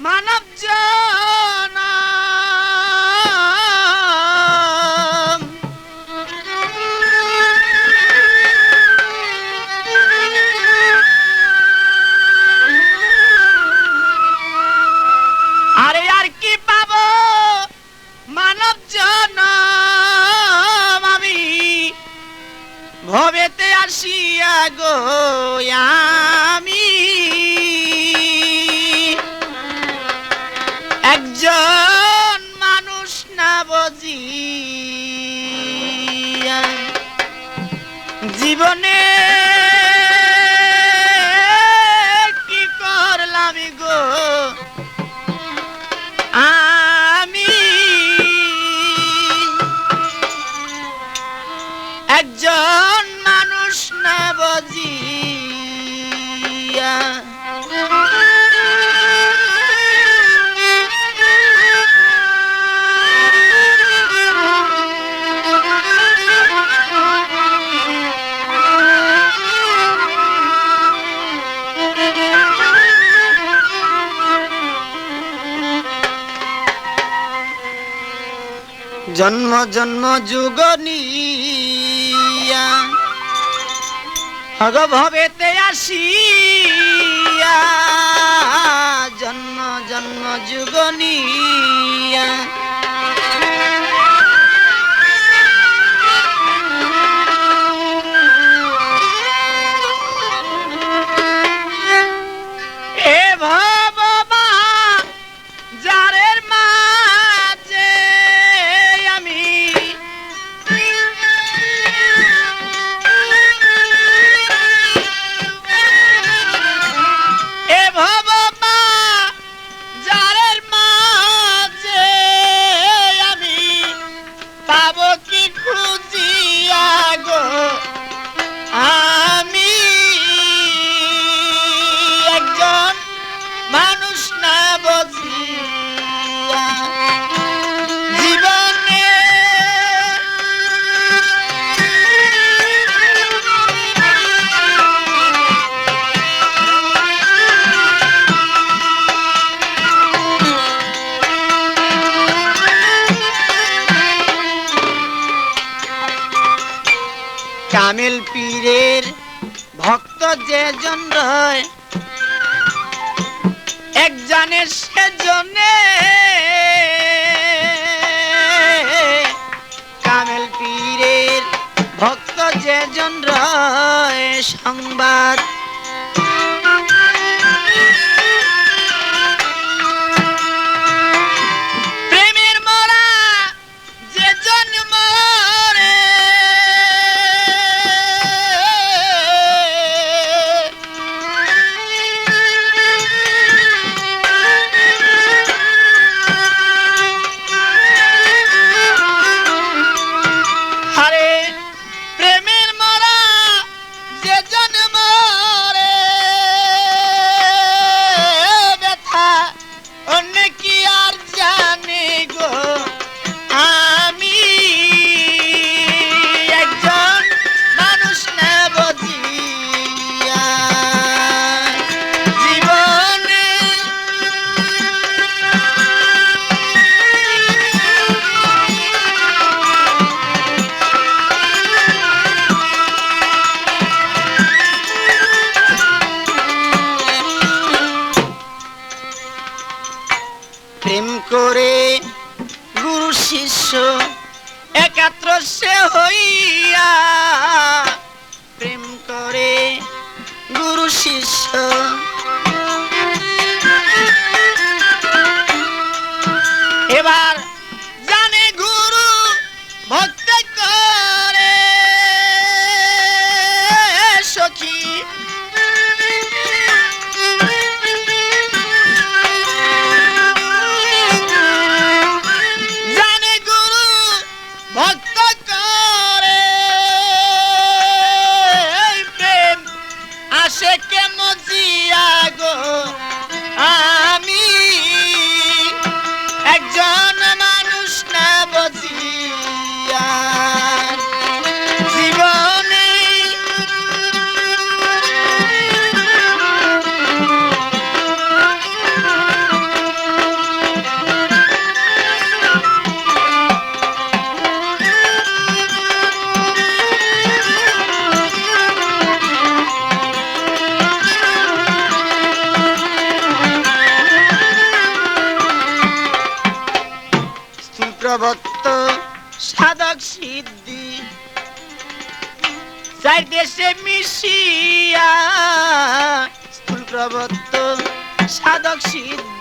মানব আরে আর কি ভবেতে আসিয়া গো আমি। জীবনে জন্ম জন্ম যুগ নিয়া। ভবেতে আসিয়া। জন্ম জন্ম যুগ নিয়া। ভক্ত যে জন রয় এক জানে সেজনে কামেল পীরের ভক্ত যেজন রয় সংবাদ শিষ্য একাত্র সে হইয়া প্রেম করে গুরু শিষ্য। প্রবত্ত সাধক সিদ্ধি চার দেশে মিশিয়া স্থূল প্রবত্ত সাধক সিদ্ধি।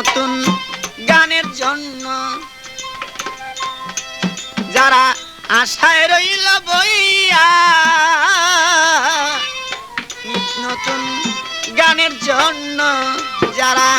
নতুন গানের জন্য। যারা আশায় রইল বইয়া নতুন গানের জন্য যারা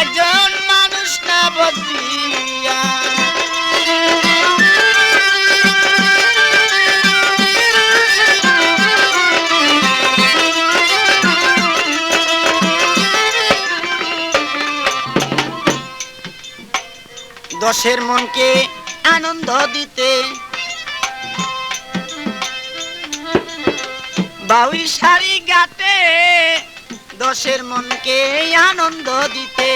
একজন মানুষ না বসিয়া দশের মনকে আনন্দ দিতে। বাউই শাড়ি গাতে দশের মনকে আনন্দ দিতে।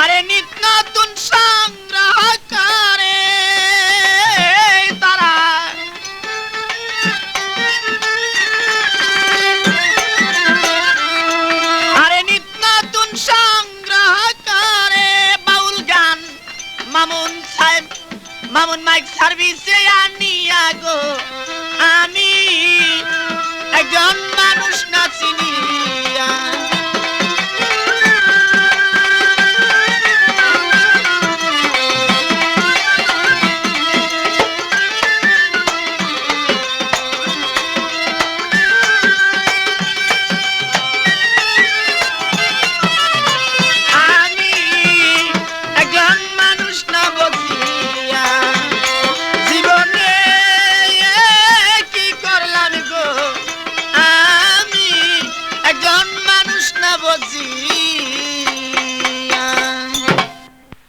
আরে নিত্য নতুন সংগ্রহ করে তারা। আরে নিত্য নতুন সংগ্রহ করে বাউল গান। মামুন সাহেব, মামুন মাইক সার্ভিসে আনিয়া গো। কান